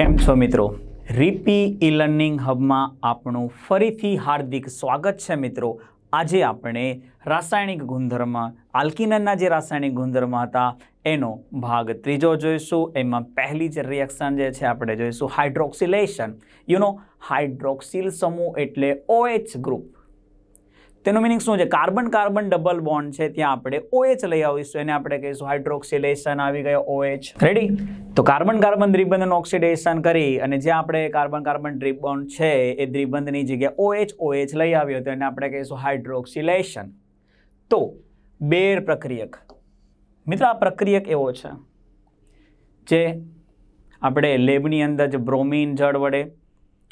કેમ છો મિત્રો? રીપી ઈ લર્નિંગ હબમાં આપણું ફરીથી હાર્દિક સ્વાગત છે મિત્રો. આજે આપણે રાસાયણિક ગુણધર્મ આલ્કિનના જે રાસાયણિક ગુણધર્મ હતા, એનો ભાગ ત્રીજો જોઈશું. એમાં પહેલી જ રિએક્શન જે છે આપણે જોઈશું હાઇડ્રોક્સિલેશન યુ નો હાઇડ્રોક્સિલ સમૂહ એટલે ઓએચ ગ્રુપ તેનું મિનિંગ શું છે? કાર્બન કાર્બન ડબલ બોન્ડ છે. ત્યાં આપણે ઓએચ લઈ આવીશું. એને આપણે કહીશું હાઇડ્રોક્સિલેશન આવી ગયો ઓએચ રેડી તો કાર્બન કાર્બન દ્વિબંધનું ઓક્સિડેશન કરી અને જ્યાં આપણે કાર્બન કાર્બન દ્વિબંધ છે, એ દ્વિબંધની જગ્યાએ ઓએચ ઓએચ લઈ આવ્યો તો એને આપણે કહીશું હાઇડ્રોક્સિલેશન તો બેર પ્રક્રિયક. મિત્ર, આ પ્રક્રિયક એવો છે જે આપણે લેબની અંદર જ બ્રોમિન જળ વડે,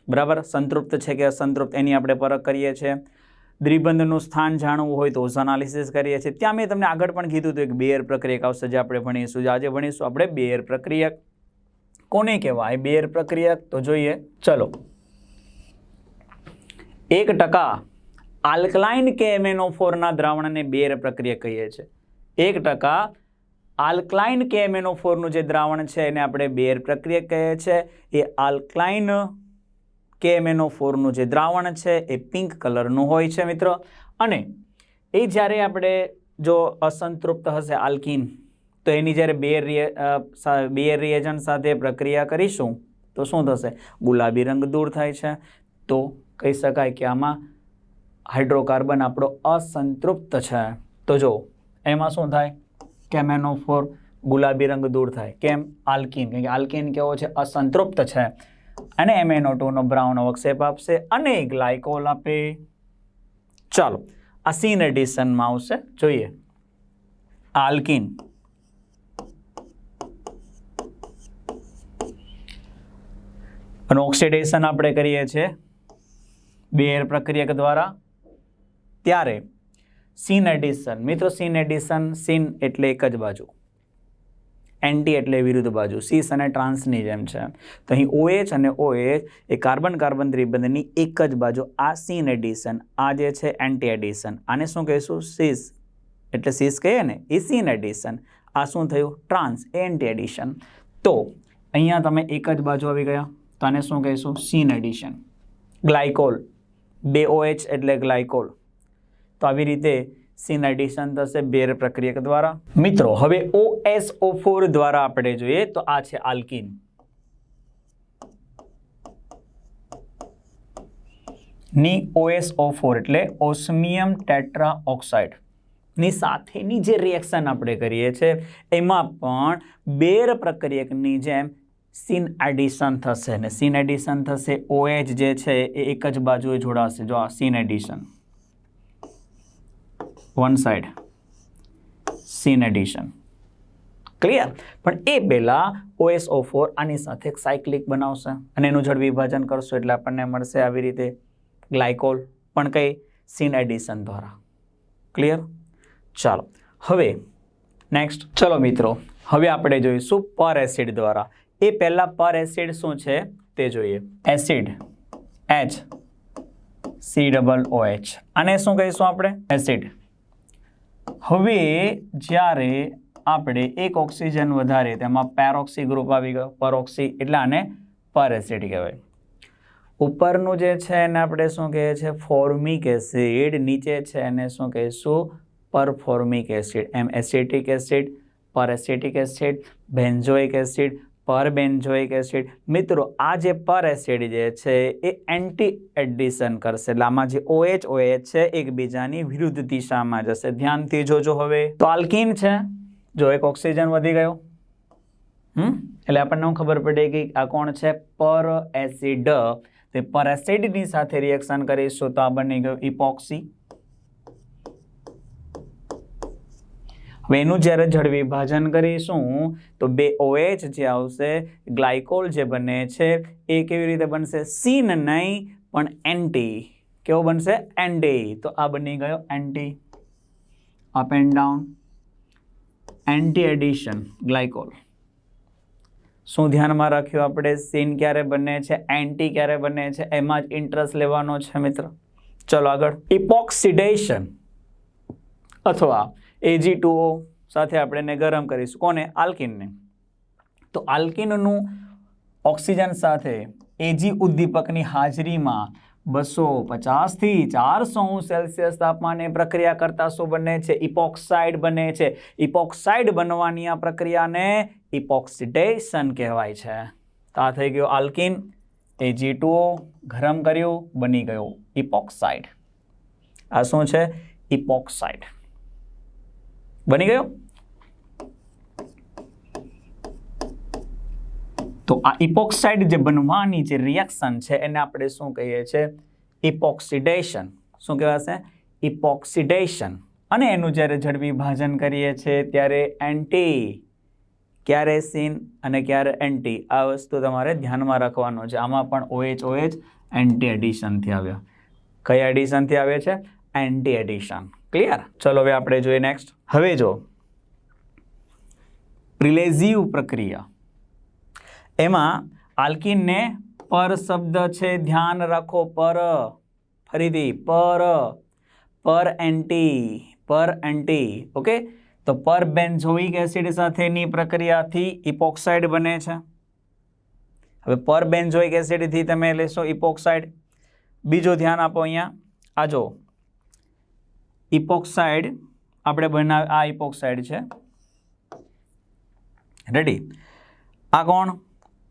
બરાબર? સંતૃપ્ત છે કે અસંતૃપ્ત? એની આપણે પરખ કરીએ છીએ. દ્વિબંધનું સ્થાન જાણવું હોય તો ઓઝોનાલિસિસ કરીએ છીએ. ત્યાં મેં તમને આગળ પણ કીધું હતું એક બેર પ્રક્રિયક આવશે જે આપણે ભણીશું. આજે ભણીશું આપણે બેર પ્રક્રિયક. કોને કહેવાય? બેર પ્રક્રિયક? તો જોઈએ. ચલો. એક ટકા આલ્કલાઇન કે એમેનો ફોરના દ્રાવણને બેર પ્રક્રિયક કહીએ છીએ. એક ટકા આલ્કલાઇન કે એમેનો ફોરનું જે દ્રાવણ છે એને આપણે બેર પ્રક્રિયક કહીએ છીએ. એ આલ્કલાઇન કે એમએનઓ ફોરનું જે દ્રાવણ છે એ પિંક કલરનું હોય છે મિત્રો. અને એ જ્યારે આપણે જો અસંતૃપ્ત હશે આલ્કિન, તો એની જ્યારે બે બે રિએજન્ટ સાથે પ્રક્રિયા કરીશું, તો શું થશે? ગુલાબી રંગ દૂર થાય છે. તો કહી શકાય કે આમાં હાઇડ્રોકાર્બન આપણો અસંતૃપ્ત છે. તો જો, એમાં શું થાય? કેમેનો ફોર ગુલાબી રંગ દૂર થાય. કેમ? આલ્કિન કે આલ્કિન કેવો છે? અસંતૃપ્ત છે. અને એમએનઓ ટુનો બ્રાઉન અવક્ષેપ આપશે અને ગ્લાયકોલ આપે. ચાલો, આ સીન એડિશનમાં આવશે. જોઈએ. આલ્કિન. અને ઓક્સિડેશન આપણે કરીએ છીએ બેર પ્રક્રિયક દ્વારા. ત્યારે સીન એડિશન મિત્રો સીન એડિશન સીન એટલે એક જ બાજુ. એન્ટી એટલે વિરુદ્ધ બાજુ. સીસ અને ટ્રાન્સની જેમ છે. તો અહીં ઓએચ અને ઓએચ એ કાર્બન કાર્બન ત્રિબંધની એક જ બાજુ. આ સીન એડિશન આ જે છે એન્ટી એડિશન આને શું કહીશું? સીસ એટલે સીસ કહીએ ને, એ સીન એડિશન આ શું થયું? ટ્રાન્સ એન્ટી એડિશન તો અહીંયા તમે એક જ બાજુ આવી ગયા. તો આને શું કહીશું? સીન એડિશન ગ્લાયકોલ બે ઓએચ એટલે ગ્લાયકોલ તો આવી રીતે સીન એડિશન થશે બેર પ્રક્રિયક દ્વારા. મિત્રો, હવે ઓએસઓ ફોર દ્વારા આપણે જોઈએ તો આ છે આલ્કિન. ની ઓએસઓ ફોર એટલે ઓસ્મિયમ ટેટ્રા ઓક્સાઇડની સાથેની જે રિએક્શન આપણે કરીએ છીએ, એમાં પણ બેર પ્રક્રિયકની જેમ સીન એડિશન થશે. ને સીન એડિશન થશે ઓએચ જે છે એ એક જ બાજુએ જોડાશે. જો આ syn addition one side syn addition clear પણ એ પહેલાં ઓએસઓ ફોર આની સાથે સાયક્લિક બનાવશે અને એનું જળ વિભાજન કરશો એટલે આપણને મળશે આવી રીતે ગ્લાયકોલ પણ કઈ સીન એડિશન દ્વારા. ક્લિયર ચાલો. હવે નેક્સ્ટ ચલો મિત્રો, હવે આપણે જોઈશું પર એસિડ દ્વારા. એ પહેલાં પર એસિડ શું છે તે જોઈએ. Acid H C double O H આને શું કહીશું આપણે? એસિડ હવે જ્યારે આપણે એક ઓક્સિજન વધારે, તેમાં પેરોક્સી ગ્રુપ આવી ગયો, પરોક્સી એટલે આને પર એસિડ કહેવાય. ઉપરનું જે છે એને આપણે શું કહીએ છીએ? ફોર્મિક એસિડ નીચે છે એને શું કહીશું? પરફોર્મિક એસિડ એમ acetic acid peracetic acid benzoic acid perbenzoic acid મિત્રો, આ જે પર એસિડ જે છે, એ એન્ટી એડિશન કરશે. એટલે આમાં જે ઓએચ ઓએચ છે, એકબીજાની વિરુદ્ધ દિશામાં જશે. ધ્યાનથી જોજો હવે. તો આલ્કિન છે. જો એક ઓક્સિજન વધી ગયો. હમ? એટલે આપણને ખબર પડે કે આ કોણ છે? પર એસિડ. તે પર એસિડની સાથે રિએક્શન કરીશું તો આ બની ગયું ઇપોક્સી હવે એનું જ્યારે જળ વિભાજન કરીશું, તો બે ઓએચ જે આવશે, ગ્લાયકોલ જે બને છે, એ કેવી રીતે બનશે? સીન નહીં, પણ એન્ટી કેવો બનશે? એન્ટી તો આ બની ગયો anti up and down anti addition glycol. શું ધ્યાનમાં રાખ્યું આપણે? સીન ક્યારે બને છે? એન્ટી ક્યારે બને છે? એમાં જ ઇન્ટરેસ્ટ લેવાનો છે, મિત્ર. ચલો આગળ. ઇપોક્સિડેશન અથવા એજી ટુઓ સાથે આપણે એને ગરમ કરીશું. કોને? આલ્કિનને. તો આલ્કિનનું ઓક્સિજન સાથે એજી ઉદ્દીપકની હાજરીમાં બસો પચાસથી ચારસો સેલ્સિયસ તાપમાને પ્રક્રિયા કરતા શું બને છે? ઇપોક્સાઇડ બને છે. ઇપોક્સાઇડ બનવાની આ પ્રક્રિયાને ઇપોક્સિડેશન કહેવાય છે. તો આ થઈ ગયો આલ્કિન. એજી ટુ ગરમ કર્યું, બની ગયું ઇપોક્સાઇડ. આ શું છે? ઇપોક્સાઇડ. બની ગયો? તો આ ઇપોક્સાઇડ જે બનવાની જે રિએક્શન છે, એને આપણે શું કહીએ છીએ? ઇપોક્સિડેશન શું કહેવાશે? ઇપોક્સિડેશન અને એનું જ્યારે ઝડપી ભાજન કરીએ છીએ, ત્યારે એન્ટી ક્યારે સીન અને ક્યારે એન્ટી આ વસ્તુ તમારે ધ્યાનમાં રાખવાનું છે. આમાં પણ ઓએચ ઓએચ એન્ટી એડિશનથી આવ્યા. કયા એડિશનથી આવે છે? એન્ટી એડિશન ક્લિયર ચલો હવે આપણે જોઈએ નેક્સ્ટ હવે જો. રિલેઝિવ પ્રક્રિયા. એમાં આલ્કિનને પર શબ્દ છે, ધ્યાન રાખો, પર. ફરીથી, પર. પર એન્ટી પર એન્ટી ઓકે તો પર બેન્ઝોઇક એસિડ સાથેની પ્રક્રિયાથી ઇપોક્સાઇડ બને છે. હવે પર બેન્ઝોઇક એસિડથી તમે લેશો ઇપોક્સાઇડ. બીજો ધ્યાન આપો અહીંયા. આ જો. ઇપોક્સાઇડ, આપણે બનાવ, આ ઇપોક્સાઇડ છે. રેડી આ કોણ?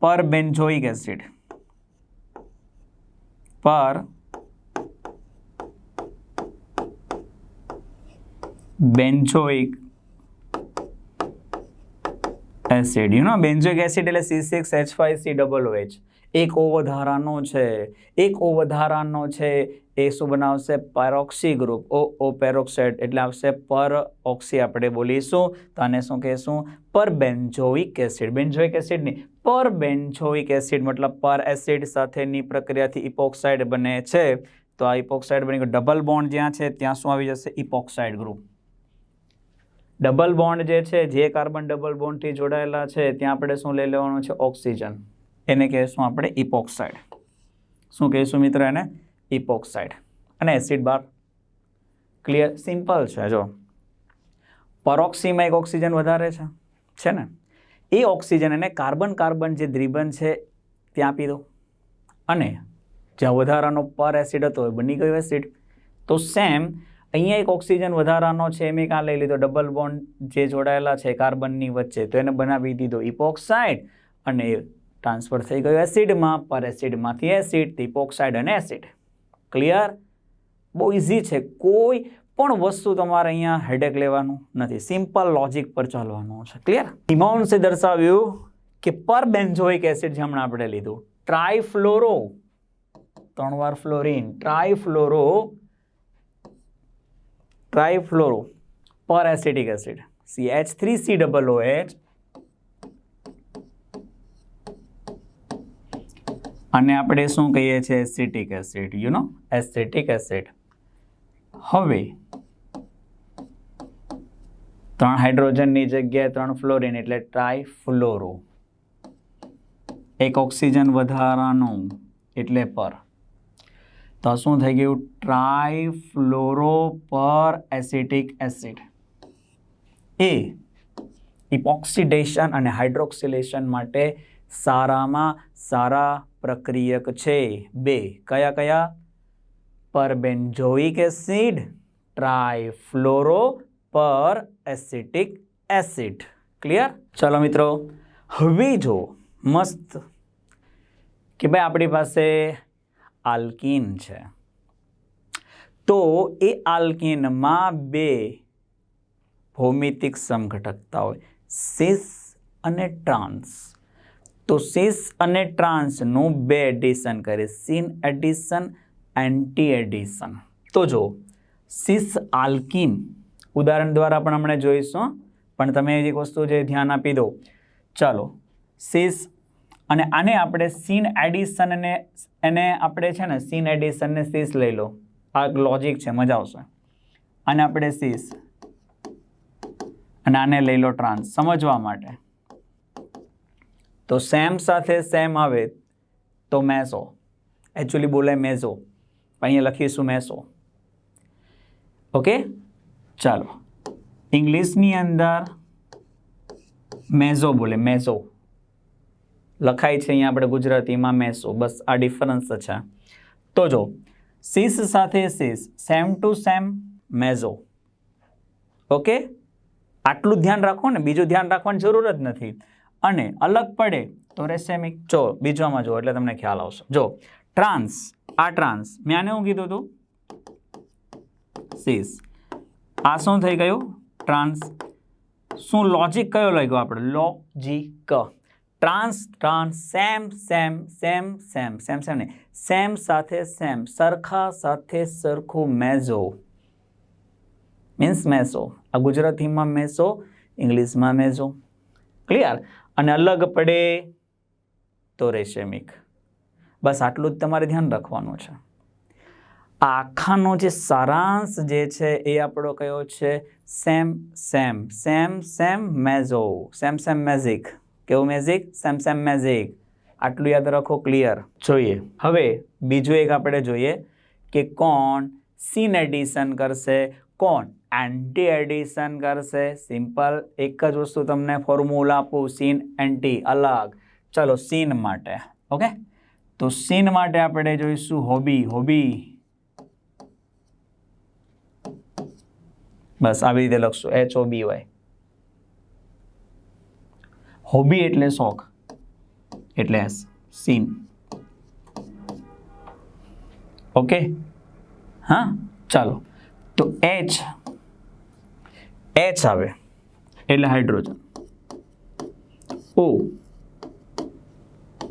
Per benzoic acid. Per benzoic acid. You know benzoic acid એટલે C six H five C double H એક ઓ વધારાનો છે. એક ઓ વધારાનો છે. એ શું બનાવશે? પેરોક્સી ગ્રુપ ઓ ઓ પેરોક્સાઇડ એટલે આવશે પર ઓક્સી આપણે બોલીશું. તો આને શું કહેશું? પર બેન્ઝોઇક એસિડ બેન્ઝોઇક એસિડ નહીં. પર બેન્ઝોઇક એસિડ મતલબ પર એસિડ સાથેની પ્રક્રિયાથી ઇપોક્સાઇડ બને છે. તો આ ઇપોક્સાઇડ બની ગયું. ડબલ બોન્ડ જ્યાં છે, ત્યાં શું આવી જશે? ઇપોક્સાઇડ ગ્રુપ ડબલ બોન્ડ જે છે, જે કાર્બન ડબલ બોન્ડથી જોડાયેલા છે, ત્યાં આપણે શું લઈ લેવાનું છે? ઓક્સિજન એને કહીશું આપણે ઇપોક્સાઇડ શું કહીશું મિત્ર એને? ઇપોક્સાઇડ અને એસિડ બાર ક્લિયર સિમ્પલ છે, જો. પરોક્સીમાં એક ઓક્સિજન વધારે છે છે ને? એ ઓક્સિજન એને કાર્બન કાર્બન જે દ્રિબન છે, ત્યાં આપી દો. અને જ્યાં વધારાનો પર એસિડ હતો, એ બની ગયો એસિડ તો સેમ અહીંયા એક ઓક્સિજન વધારાનો છે મેં કાં લઈ લીધો ડબલ બોન્ડ જે જોડાયેલા છે કાર્બનની વચ્ચે, તો એને બનાવી દીધો ઇપોક્સાઇડ અને ટ્રાન્સફર થઈ ગયો એસિડમાં પર એસિડમાંથી એસિડ ઇપોક્સાઇડ અને એસિડ ક્લિયર બહુ ઇઝી છે. કોઈ પણ વસ્તુ તમારે અહીંયા હેડેક લેવાનું નથી. સિમ્પલ લોજિક પર ચાલવાનું છે. ક્લિયર ઇમાઉન્સે દર્શાવ્યું કે પર બેન્ઝોઇક એસિડ જે હમણાં આપણે લીધું, ટ્રાયફ્લોરો, ત્રણ વાર fluorine, trifluoro trifluoro, per acetic acid. C H three C double O H અને આપણે શું કહીએ છીએ? Acetic acid you know acetic acid હવે, ત્રણ હાઇડ્રોજનની જગ્યાએ ત્રણ ફ્લોરિન એટલે ટ્રાયફ્લોરો એક ઓક્સિજન વધારાનું એટલે પર. તો શું થઈ ગયું? ટ્રાયફ્લોરો પર એસિટિક એસિડ એ ઇપોક્સિડેશન અને હાઇડ્રોક્સિલેશન માટે સારામાં સારા પ્રક્રિયક છે. બે, કયા કયા? પરબેન્ઝોઇક acid, ટ્રાયફ્લોરો per acetic acid. Clear ચાલો મિત્રો, હવે જો મસ્ત કે ભાઈ આપણી પાસે આલ્કીન છે. તો એ આલ્કીનમાં બે ભૌમિતિક સમઘટકતા હોય સિસ અને ટ્રાન્સ તો સિસ અને ટ્રાન્સનું બે એડિશન કરે સિન એડિશન એન્ટી એડિશન તો જો સિસ આલ્કીન. ઉદાહરણ દ્વારા પણ હમણાં જોઈશું, પણ તમે એક વસ્તુ જે ધ્યાન આપી દો. ચાલો, સિસ અને આને આપણે સીન એડિશન અને એને આપણે છે ને, સીન એડિશનને સીસ લઈ લો. આ લોજિક છે, મજા આવશે. અને આપણે સીસ અને આને લઈ લો ટ્રાન્સ, સમજવા માટે. તો સેમ સાથે સેમ આવે તો મેસો. એકચ્યુઅલી બોલાય મેઝો અહીંયા લખીશું મેસો. ઓકે ચાલો. ઇંગ્લિશની અંદર મેઝો બોલે મેઝો લખાય છે અહીંયા આપણે ગુજરાતીમાં મેસો. બસ આ ડિફરન્સ છે. તો જો સીસ સાથે cis same to same meso okay આટલું ધ્યાન રાખો ને, બીજું ધ્યાન રાખવાની જરૂર જ નથી. અને અલગ પડે તો રેસેમિક. જો બીજામાં જો એટલે તમને ખ્યાલ આવશે. જો ટ્રાન્સ આ ટ્રાન્સ મેં આને શું કીધું હતું સીસ આ શું થઈ ગયું? ટ્રાન્સ શું લોજિક કયો લાગ્યો આપણે? Logic trans trans same same same same same same નહીં. સેમ સાથે સેમ સરખા સાથે સરખું મેઝો મીન્સ મેસો આ ગુજરાતીમાં મેસો ઇંગ્લિશમાં મેઝો ક્લિયર અને અલગ પડે તો રેશેમિક બસ આટલું જ તમારે ધ્યાન રાખવાનું છે. આખાનો જે સારાંશ જે છે એ આપણો કયો છે? Same same same same meso. Same same magic. કેવું મેઝિક? Same same magic. આટલું યાદ રાખો ક્લિયર. જોઈએ. હવે બીજું એક આપણે જોઈએ કે કોણ સીન એડિશન કરશે? કોણ? એન્ટી એડિશન કરશે સિમ્પલ એક જ વસ્તુ તમને ફોર્મ્યુલા આપું સીન એન્ટી અલગ ચલો સીન માટે ઓકે તો સીન માટે આપણે જોઈશું હોબી હોબી બસ આવી રીતે લખશું H O B Y hobby એટલે શોખ એટલે એસ સીન ઓકે હા ચાલો તો એચ એચ આવે. એટલે હાઇડ્રોજન ઓ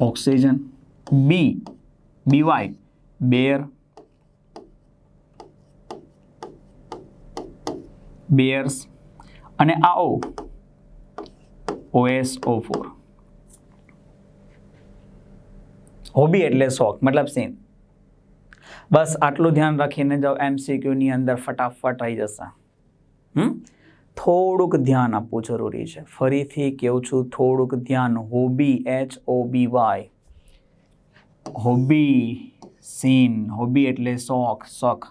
ઓક્સિજન બી બીવાય બેર બેયર્સ અને આ O OS O four hobby એટલે શોખ, મતલબ સીન બસ આટલું ધ્યાન રાખીને જાઓ એમસીક્યુની અંદર ફટાફટ આવી જશે. હમ? થોડુંક ધ્યાન આપવું જરૂરી છે. ફરીથી કેવું છું? થોડુંક ધ્યાન. Hobby H O B Y hobby syn hobby એટલે શોખ. શોખ.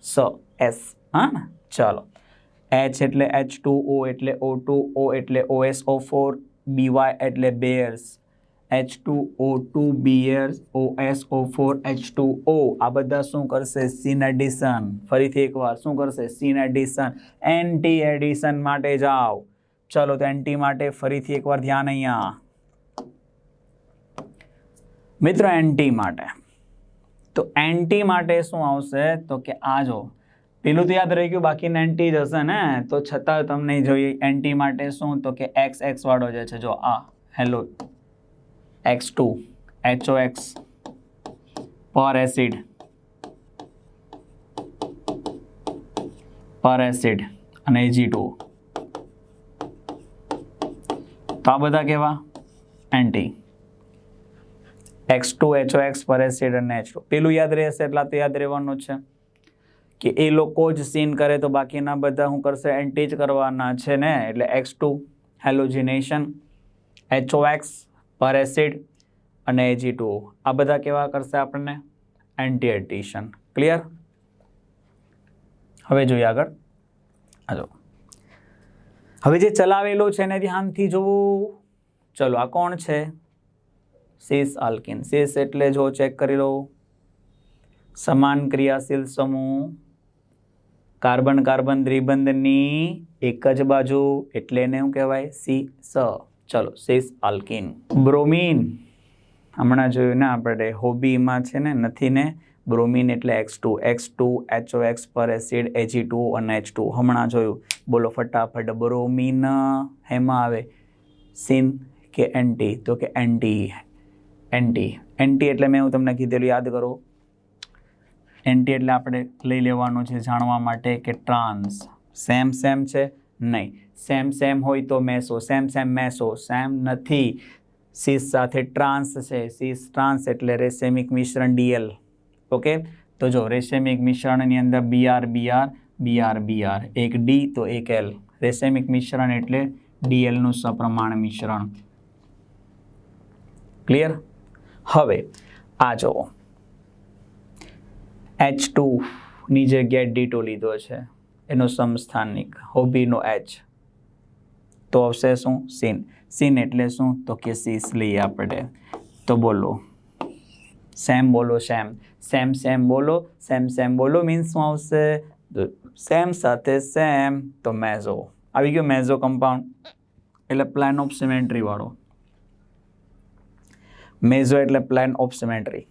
સ, એસ. હા ને? ચાલો. એચ એટલે એચ ટુ ઓ એટલે ઓ ટુ ઓ એટલે ઓએસ ઓ ફોર બીવાય એટલે Baeyer's H two O two Baeyer's O S O four H two O આ બધા શું કરશે? સીન એડિશન ફરીથી એકવાર, શું કરશે? સીન એડિશન એન્ટી એડિશન માટે જાઓ. ચલો તો એન્ટી માટે ફરીથી એકવાર ધ્યાન અહીંયા. મિત્રો એન્ટી માટે. તો એન્ટી માટે શું આવશે? તો કે આ જો, પેલું તો યાદ રહી ગયું, બાકી એન્ટી જ હશે ને? તો છતાં તમને જોઈએ એન્ટી માટે શું? તો કે એક્સ એક્સ વાળો જે છે, જો આ halo X two H O X per acid per acid અને જી ટુ તો આ બધા કેવા? Anti X two H O X per acid અને એચ ટુ પેલું યાદ રહેશે એટલા તો યાદ રહેવાનું છે. કે એ લોકો જ સીન કરે તો બાકીના બધા શું કરશે? એન્ટી જ કરવાના છે ને? એટલે X two halogenation H O X per acid અને એજી ટુ આ બધા કેવા કરશે આપણને? એન્ટી એડિશન ક્લિયર હવે જોઈએ આગળ. હાલો હવે જે ચલાવેલો છે એને ધ્યાનથી જોવું. ચલો, આ કોણ છે? સીસ આલ્કિન સીસ એટલે જો ચેક કરી લો. સમાન ક્રિયાશીલ સમૂહ. કાર્બન કાર્બન દ્વિબંધની એક જ બાજુ. એટલે એને શું કહેવાય? સી સ ચલો સીસ આલ્કિન બ્રોમીન હમણાં જોયું ને આપણે, હોબીમાં છે ને, નથી ને બ્રોમીન એટલે X two X two H O X per acid A G two અને એચ ટુ હમણાં જોયું. બોલો ફટાફટ બ્રોમીન હેમાં આવે? સીન કે એન્ટી તો કે એન્ટી એન્ટી એન્ટી એટલે મેં હું તમને કીધેલું, યાદ કરો. એન્ટી એટલે આપણે લઈ લેવાનું છે જાણવા માટે કે ટ્રાન્સ સેમ સેમ છે. નહીં. સેમ સેમ હોય તો meso, same same meso, same નથી. સીસ સાથે ટ્રાન્સ છે, સીસ ટ્રાન્સ એટલે રેસેમિક મિશ્રણ ડીએલ. ઓકે? તો જો રેસેમિક મિશ્રણની અંદર B R B R B R B R. એક ડી તો એક એલ. રેસેમિક મિશ્રણ એટલે ડીએલનું સપ્રમાણ મિશ્રણ. ક્લિયર? હવે, આ જુઓ. એચ ટુની જગ્યાએ ડી ટુ લીધો છે. એનો સમસ્થાનિક હોબીનો એચ તો આવશે શું? સીન સીન એટલે શું? તો કે સીસ લઈએ આપણે. તો બોલો. સેમ બોલો સેમ સેમ સેમ બોલો. સેમ સેમ બોલો મીન્સ શું આવશે? સેમ સાથે સેમ તો મેઝો આવી ગયો મેઝો કમ્પાઉન્ડ એટલે પ્લાન ઓફ સિમેન્ટ્રી વાળો. મેઝો એટલે પ્લાન ઓફ સિમેન્ટ્રી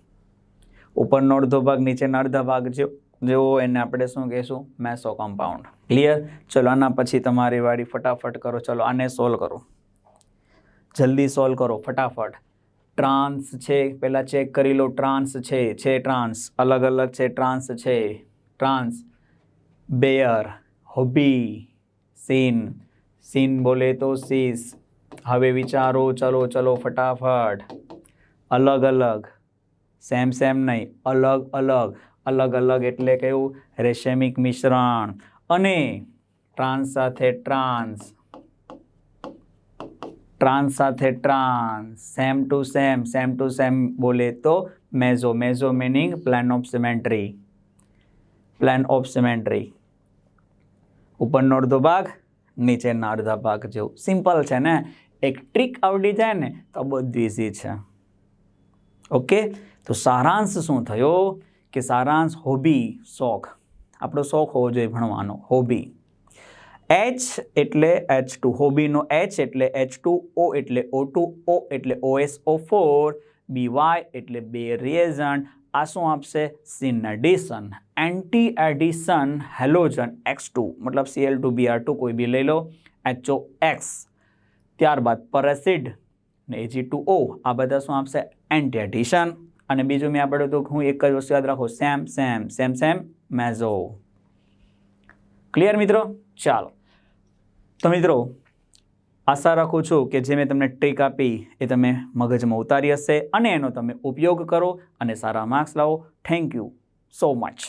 ઉપરનો અડધો ભાગ, નીચેના અડધા ભાગ જે જેવો એને આપણે શું કહીશું? મેસો કમ્પાઉન્ડ ક્લિયર ચલો, આના પછી તમારી વાળી ફટાફટ કરો. ચલો, આને સોલ્વ કરો. જલ્દી સોલ્વ કરો, ફટાફટ. ટ્રાન્સ છે, પહેલાં ચેક કરી લો. ટ્રાન્સ છે છે ટ્રાન્સ અલગ અલગ છે ટ્રાન્સ છે. Trans Baeyer hobby syn syn બોલે તો સીસ હવે વિચારો, ચલો ચલો, ફટાફટ. અલગ અલગ. સેમ સેમ નહીં. અલગ અલગ. અલગ અલગ એટલે કેવું રેશેમિક મિશ્રણ અને ટ્રાન્સ સાથે ટ્રાન્સ ટ્રાન્સ સાથે trans same two same same two same બોલે તો meso meso meaning plane of symmetry plane of symmetry ઉપરનો અડધો ભાગ, નીચેના અડધા ભાગ જેવું. સિમ્પલ છે ને? એક ટ્રીક આવડી જાય ને, તો બધું ઇઝી છે. ઓકે તો સારાંશ શું થયો? કે સારાંશ હોબી શોખ. આપણો શોખ હોવો જોઈએ ભણવાનો હોબી એચ એટલે એચ ટુ હોબીનો એચ એટલે એચ ટુ ઓ એટલે ઓ ટુ ઓ એટલે OS O four B Y એટલે બે રિએઝન્ટ આ શું આપશે? Syn addition anti addition halogen X two મતલબ C L two B R two કોઈ બી લઈ લો એચઓ એક્સ ત્યારબાદ પરેસિડ ને એજી ટુ ઓ આ બધા શું આપશે? એન્ટી એડિશન અને બીજું મેં આપણે તો હું એક જ વસ્તુ યાદ રાખું. Same same same same, meso. Clear મિત્રો? ચાલો. તો મિત્રો, આશા રાખું છું કે જે મેં તમને ટ્રીક આપી એ તમે મગજમાં ઉતારી હશે અને એનો તમે ઉપયોગ કરો અને સારા માર્ક્સ લાવો. Thank you so much